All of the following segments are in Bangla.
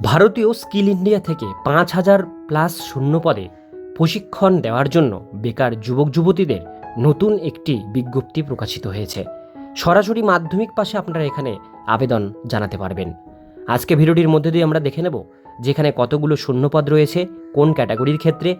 ভারতীয় স্কিল ইন্ডিয়া থেকে পাঁচ হাজার প্লাস শূন্য পদে প্রশিক্ষণ দেওয়ার জন্য বেকার যুবক যুবতীদের নতুন একটি বিজ্ঞপ্তি প্রকাশিত হয়েছে। সরাসরি মাধ্যমিক পাশে আপনারা এখানে আবেদন জানাতে পারবেন। আজকে ভিডিওটির মধ্যে দিয়ে আমরা দেখে নেব যেখানে কতগুলো শূন্যপদ রয়েছে, কোন ক্যাটাগরির ক্ষেত্রে,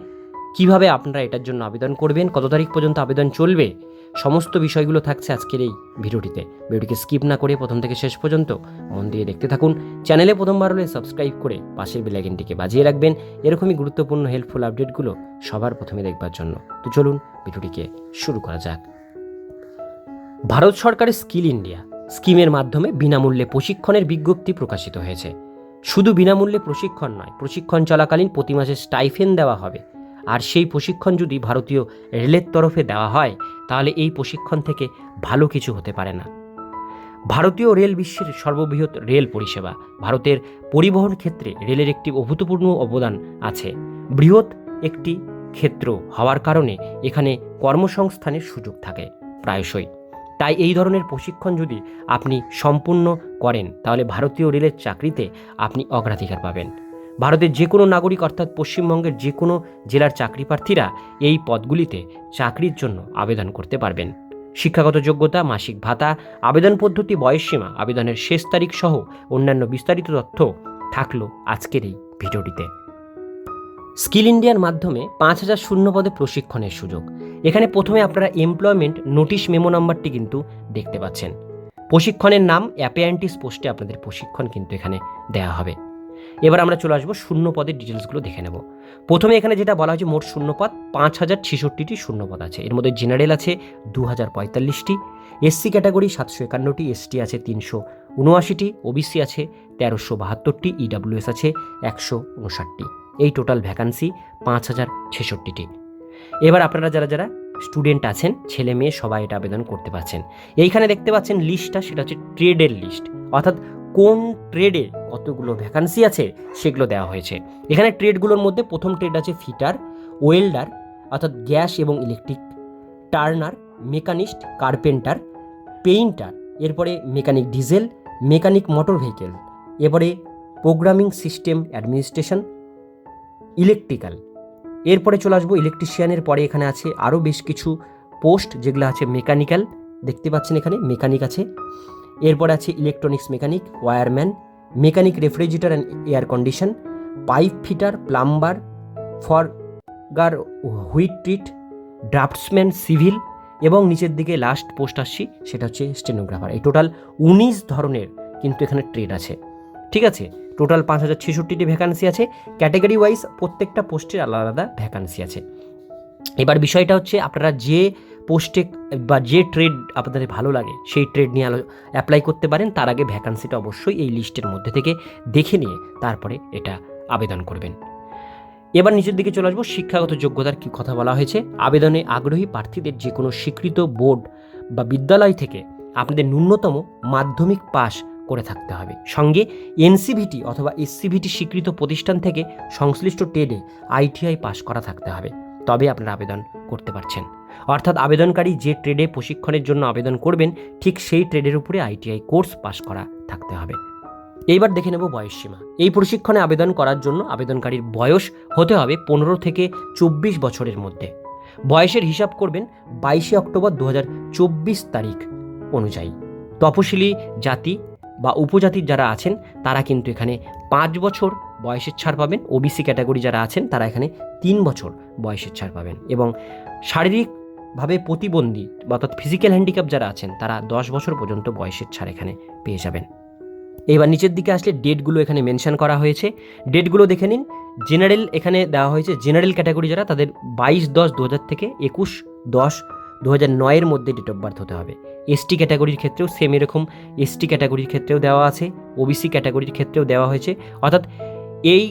কীভাবে আপনারা এটার জন্য আবেদন করবেন, কত তারিখ পর্যন্ত আবেদন চলবে সমস্ত বিষয়গুলো থাকছে আজকের এই ভিডিওটিতে। ভিডিওটিকে স্কিপ না করে প্রথম থেকে শেষ পর্যন্ত মন দিয়ে দেখতে থাকুন। চ্যানেলে প্রথমবার হলে সাবস্ক্রাইব করে পাশের বেলাইকেনটিকে বাজিয়ে রাখবেন। এরকমই গুরুত্বপূর্ণ হেল্পফুল আপডেটগুলো সবার প্রথমে দেখবার জন্য। তো চলুন ভিডিওটিকে শুরু করা যাক। ভারত সরকারের স্কিল ইন্ডিয়া স্কিমের মাধ্যমে বিনামূল্যে প্রশিক্ষণের বিজ্ঞপ্তি প্রকাশিত হয়েছে। শুধু বিনামূল্যে প্রশিক্ষণ নয়, প্রশিক্ষণ চলাকালীন প্রতি মাসে স্টাইফেন দেওয়া হবে। আর সেই প্রশিক্ষণ যদি ভারতীয় রেলের তরফে দেওয়া হয়, তাহলে এই প্রশিক্ষণ থেকে ভালো কিছু হতে পারে না। ভারতীয় রেল বিশ্বের সর্ববৃহৎ রেল পরিষেবা, ভারতের পরিবহন ক্ষেত্রে রেলের একটি অভূতপূর্ণ অবদান আছে। বৃহৎ একটি ক্ষেত্র হওয়ার কারণে এখানে কর্মসংস্থানের সুযোগ থাকে প্রায়শই। তাই এই ধরনের প্রশিক্ষণ যদি আপনি সম্পূর্ণ করেন, তাহলে ভারতীয় রেলের চাকরিতে আপনি অগ্রাধিকার পাবেন। ভারতের যে কোনো নাগরিক অর্থাৎ পশ্চিমবঙ্গের যে কোনো জেলার চাকরি প্রার্থীরা এই পদগুলিতে চাকরির জন্য আবেদন করতে পারবেন। শিক্ষাগত যোগ্যতা, মাসিক ভাতা, আবেদন পদ্ধতি বয়সসীমা আবেদনের শেষ তারিখ সহ অন্যান্য বিস্তারিত তথ্য থাকল আজকের এই ভিডিওটিতে। স্কিল ইন্ডিয়ার মাধ্যমে পাঁচ হাজার শূন্য পদে প্রশিক্ষণের সুযোগ। এখানে প্রথমে আপনারা এমপ্লয়মেন্ট নোটিশ মেমো নাম্বারটি কিন্তু দেখতে পাচ্ছেন। প্রশিক্ষণের নাম অ্যাপিয়ান্টিস পোস্টে আপনাদের প্রশিক্ষণ কিন্তু এখানে দেওয়া হবে। এবার আমরা চলে আসব শূন্য পদের ডিটেলসগুলো দেখে নেব। প্রথমে এখানে যেটা বলা হয়েছে, মোট শূন্যপদ পাঁচ হাজার ছেষট্টিটি শূন্যপদ আছে। এর মধ্যে জেনারেল আছে দু হাজার পঁয়তাল্লিশটি এসসি ক্যাটাগরি সাতশো একান্নটি এসটি আছে তিনশো উনআশিটি ওবিসি আছে তেরোশো বাহাত্তরটি ইডাব্লিউএস আছে একশো উনষাটটি। এই টোটাল ভ্যাকান্সি পাঁচ হাজার ছেষট্টিটি। এবার আপনারা যারা যারা স্টুডেন্ট আছেন, ছেলে মেয়ে, সবাই এটা আবেদন করতে পারছেন। এইখানে দেখতে পাচ্ছেন লিস্টটা, সেটা হচ্ছে ট্রেডের লিস্ট। অর্থাৎ কোন ট্রেডে কতগুলো ভ্যাকান্সি আছে সেগুলো দেওয়া হয়েছে। এখানে ট্রেডগুলোর মধ্যে প্রথম ট্রেড আছে ফিটার, ওয়েল্ডার, অর্থাৎ গ্যাস এবং electric turner, machinist, carpenter, painter, এরপরে mechanic diesel, mechanic motor vehicle, এরপরে প্রোগ্রামিং সিস্টেম অ্যাডমিনিস্ট্রেশন, ইলেকট্রিক্যাল। এরপরে চলে আসব ইলেকট্রিশিয়ানের পরে এখানে আছে আরও বেশ কিছু পোস্ট যেগুলো আছে মেকানিক্যাল, দেখতে পাচ্ছেন এখানে মেকানিক আছে। এরপরে আছে electronics mechanic, wireman mechanic refrigerator and air condition, pipe fitter, plumber, forger heat treat, draughtsman civil এবং নিচের দিকে লাস্ট পোস্ট আসছি, সেটা হচ্ছে স্টেনোগ্রাফার। এই টোটাল উনিশ ধরনের কিন্তু এখানে ট্রেড আছে। ঠিক আছে? টোটাল পাঁচ হাজার ছেষট্টিটি ভ্যাকান্সি আছে। ক্যাটাগরি ওয়াইজ প্রত্যেকটা পোস্টের আলাদা আলাদা ভ্যাকান্সি আছে। এবার বিষয়টা হচ্ছে আপনারা যে পোস্টে বা যে ট্রেড আপনাদের ভালো লাগে, সেই ট্রেড নিয়ে আলো অ্যাপ্লাই করতে পারেন। তার আগে ভ্যাকান্সিটা অবশ্যই এই লিস্টের মধ্যে থেকে দেখে নিয়ে তারপরে এটা আবেদন করবেন। এবার নিচের দিকে চলে আসব। শিক্ষাগত যোগ্যতার কি কথা বলা হয়েছে? আবেদনে আগ্রহী প্রার্থীদের যে কোনো স্বীকৃত বোর্ড বা বিদ্যালয় থেকে আপনাদের ন্যূনতম মাধ্যমিক পাশ করে থাকতে হবে। সঙ্গে এনসিভিটি অথবা এসসিভিটি স্বীকৃত প্রতিষ্ঠান থেকে সংশ্লিষ্ট ট্রেডে আইটিআই পাশ করা থাকতে হবে। তবে আপনারা আবেদন করতে পারছেন। অর্থাৎ আবেদনকারী যে ট্রেডে প্রশিক্ষণের জন্য আবেদন করবেন, ঠিক সেই ট্রেডের উপরে আইটিআই কোর্স পাস করা থাকতে হবে। এইবার দেখে নেব বয়সসীমা এই প্রশিক্ষণে আবেদন করার জন্য আবেদনকারীর বয়স হতে হবে পনেরো থেকে চব্বিশ বছরের মধ্যে। বয়সের হিসাব করবেন বাইশে অক্টোবর দু হাজার চব্বিশ তারিখ অনুযায়ী। তপশিলি জাতি বা উপজাতির যারা আছেন, তারা কিন্তু এখানে পাঁচ বছর বয়সের ছাড় পাবেন। ওবিসি ক্যাটাগরি যারা আছেন, তারা এখানে তিন বছর বয়সের ছাড় পাবেন এবং শারীরিকভাবে প্রতিবন্ধী অর্থাৎ ফিজিক্যাল হ্যান্ডিক্যাপ যারা আছেন, তারা দশ বছর পর্যন্ত বয়সের ছাড় এখানে পেয়ে যাবেন। এবার নিচের দিকে আসলে ডেটগুলো এখানে মেনশন করা হয়েছে। ডেটগুলো দেখে নিন। জেনারেল এখানে দেওয়া হয়েছে জেনারেল ক্যাটাগরি যারা, তাদের বাইশ দশ দু থেকে একুশ দশ দু নয়ের মধ্যে ডেট অফ বার্থ হতে হবে। এসটি ক্যাটাগরির ক্ষেত্রেও সেম এরকম। এসটি ক্যাটাগরির ক্ষেত্রেও দেওয়া আছে। ওবিসি ক্যাটাগরির ক্ষেত্রেও দেওয়া হয়েছে। অর্থাৎ এই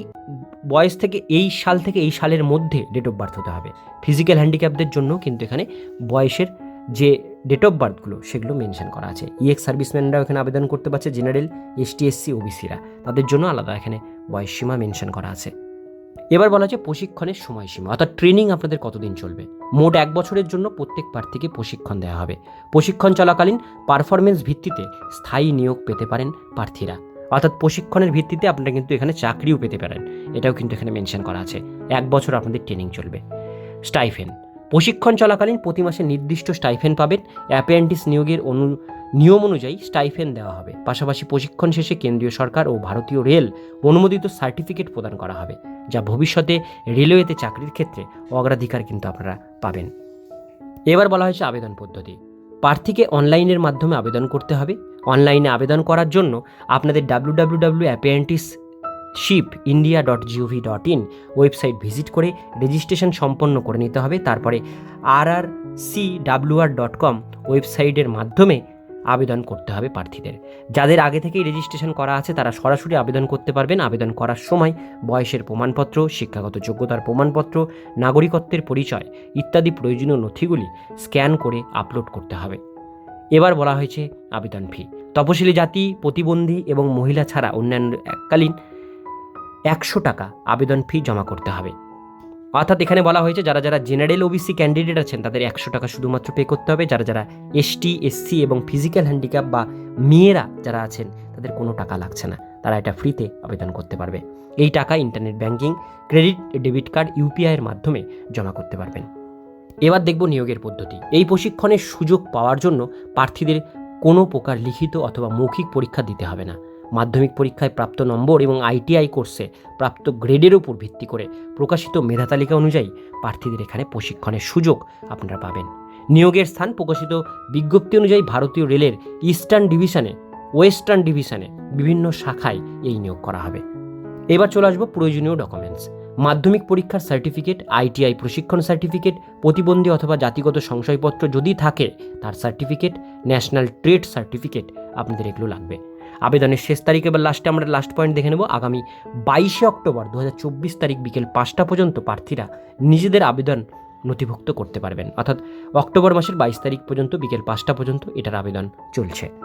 বয়স থেকে এই সাল থেকে এই সালের মধ্যে ডেট অফ বার্থ হতে হবে। ফিজিক্যাল হ্যান্ডিক্যাপদের জন্য কিন্তু এখানে বয়সের যে ডেট অফ বার্থগুলো সেগুলো মেনশন করা আছে। ইএক্স সার্ভিসম্যানরাও এখানে আবেদন করতে পারছে জেনারেল এসটি এসসি ওবিসিরা তাদের জন্য আলাদা এখানে বয়স সীমা মেনশন করা আছে। এবার বলা হচ্ছে প্রশিক্ষণের সময়সীমা, অর্থাৎ ট্রেনিং আপনাদের কতদিন চলবে? মোট এক বছরের জন্য প্রত্যেক প্রার্থীকে প্রশিক্ষণ দেওয়া হবে। প্রশিক্ষণ চলাকালীন পারফরমেন্স ভিত্তিতে স্থায়ী নিয়োগ পেতে পারেন প্রার্থীরা। অর্থাৎ প্রশিক্ষণের ভিত্তিতে আপনারা কিন্তু এখানে চাকরিও পেতে পারেন। এটাও কিন্তু এখানে মেনশন করা আছে। এক বছর আপনাদের ট্রেনিং চলবে। স্টাইফেন। প্রশিক্ষণ চলাকালীন প্রতি মাসে নির্দিষ্ট স্টাইফেন পাবেন। অ্যাপেন্ডিস নিয়োগের অনু, নিয়ম অনুযায়ী স্টাইফেন দেওয়া হবে। পাশাপাশি প্রশিক্ষণ শেষে কেন্দ্রীয় সরকার ও ভারতীয় রেল অনুমোদিত সার্টিফিকেট প্রদান করা হবে, যা ভবিষ্যতে রেলওয়েতে চাকরির ক্ষেত্রে অগ্রাধিকার কিন্তু আপনারা পাবেন। এবার বলা হয়েছে আবেদন পদ্ধতি। প্রার্থীকে অনলাইনের মাধ্যমে আবেদন করতে হবে। অনলাইনে আবেদন করার জন্য আপনাদের W W W apprenticeship India dot G O V dot in website visit করে রেজিস্ট্রেশন সম্পন্ন করে নিতে হবে। তারপরে আর আর সি ডাব্লুআর ডট কম ওয়েবসাইটের মাধ্যমে আবেদন করতে হবে প্রার্থীদের। যাদের আগে থেকেই রেজিস্ট্রেশন করা আছে, তারা সরাসরি আবেদন করতে পারবেন। আবেদন করার সময় বয়সের প্রমাণপত্র, শিক্ষাগত যোগ্যতার প্রমাণপত্র, নাগরিকত্বের পরিচয় ইত্যাদি প্রয়োজনীয় নথিগুলি স্ক্যান করে আপলোড করতে হবে। এবার বলা হয়েছে আবেদন ফি। তপশিলি জাতি, প্রতিবন্ধী এবং মহিলা ছাড়া অন্যান্য এককালীন একশো টাকা আবেদন ফি জমা করতে হবে। অর্থাৎ এখানে বলা হয়েছে, যারা যারা জেনারেল ওবিসি ক্যান্ডিডেট আছেন, তাদের একশো টাকা শুধুমাত্র পে করতে হবে। যারা যারা এসটি এসসি এবং ফিজিক্যাল হ্যান্ডিক্যাপ বা মেয়েরা যারা আছেন, তাদের কোনো টাকা লাগছে না। তারা এটা ফ্রিতে আবেদন করতে পারবে। এই টাকা internet banking credit debit card ইউপিআইয়ের মাধ্যমে জমা করতে পারবেন। এবার দেখব নিয়োগের পদ্ধতি। এই প্রশিক্ষণের সুযোগ পাওয়ার জন্য প্রার্থীদের কোনো প্রকার লিখিত অথবা মৌখিক পরীক্ষা দিতে হবে না। মাধ্যমিক পরীক্ষায় প্রাপ্ত নম্বর এবং আইটিআই কোর্সে প্রাপ্ত গ্রেডের উপর ভিত্তি করে প্রকাশিত মেধা তালিকা অনুযায়ী প্রার্থীদের এখানে প্রশিক্ষণের সুযোগ আপনারা পাবেন। নিয়োগের স্থান প্রকাশিত বিজ্ঞপ্তি অনুযায়ী ভারতীয় রেলের ইস্টার্ন ডিভিশনে, ওয়েস্টার্ন ডিভিশনে বিভিন্ন শাখায় এই নিয়োগ করা হবে। এবার চলে আসব প্রয়োজনীয় ডকুমেন্টস। মাধ্যমিক পরীক্ষার সার্টিফিকেট, আইটিআই প্রশিক্ষণ সার্টিফিকেট, প্রতিবন্ধী অথবা জাতিগত সংশয়পত্র যদি থাকে, তার সার্টিফিকেট, ন্যাশনাল ট্রেড সার্টিফিকেট আপনাদের এগুলো লাগবে। আবেদনের শেষ তারিখ এবার লাস্টে আমরা লাস্ট পয়েন্ট দেখে নেব। আগামী বাইশে অক্টোবর দু হাজার চব্বিশ তারিখ বিকেল পাঁচটা পর্যন্ত প্রার্থীরা নিজেদের আবেদন নথিভুক্ত করতে পারবেন। অর্থাৎ অক্টোবর মাসের বাইশ তারিখ পর্যন্ত বিকেল পাঁচটা পর্যন্ত এটার আবেদন চলছে।